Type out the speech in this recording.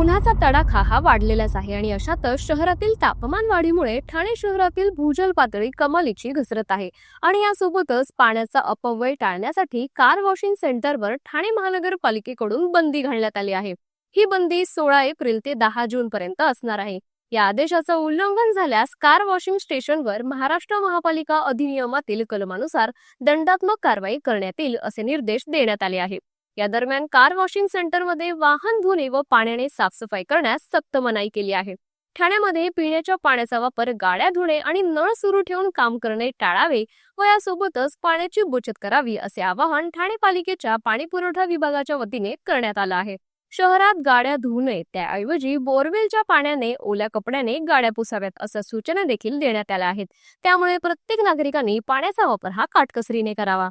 उन्हाचा तडाखा हा वाढलेलाच आहे आणि अशातच शहरातील तापमान वाढीमुळे ठाणे शहरातील भूजल पातळी कमालीची घसरत आहे. आणि यासोबतच पाण्याचा अपव्यय टाळण्यासाठी कार वॉशिंग सेंटरवर ठाणे महानगरपालिकेकडून बंदी घालण्यात आली आहे. ही बंदी सोळा एप्रिल ते दहा जून पर्यंत असणार आहे. या आदेशाचं उल्लंघन झाल्यास कार वॉशिंग स्टेशनवर महाराष्ट्र महापालिका अधिनियमातील कलमानुसार दंडात्मक कारवाई करण्यात येईल असे निर्देश देण्यात आले आहे. या दरम्यान कार वॉशिंग सेंटरमध्ये वाहन धुणे व पाण्याने साफसफाई करण्यास सक्त मनाई केली आहे. ठाण्यामध्ये पिण्याच्या पाण्याचा वापर गाड्या धुणे आणि नळ सुरू ठेवून काम करणे टाळावे व यासोबतच पाण्याची बचत करावी असे आवाहन ठाणे पालिकेच्या पाणी पुरवठा विभागाच्या वतीने करण्यात आलं आहे. शहरात गाड्या धुवू नये त्याऐवजी बोरवेलच्या पाण्याने ओल्या कपड्याने गाड्या पुसाव्यात अशा सूचना देखील देण्यात आल्या आहेत. त्यामुळे प्रत्येक नागरिकांनी पाण्याचा वापर हा काटकसरीने करावा.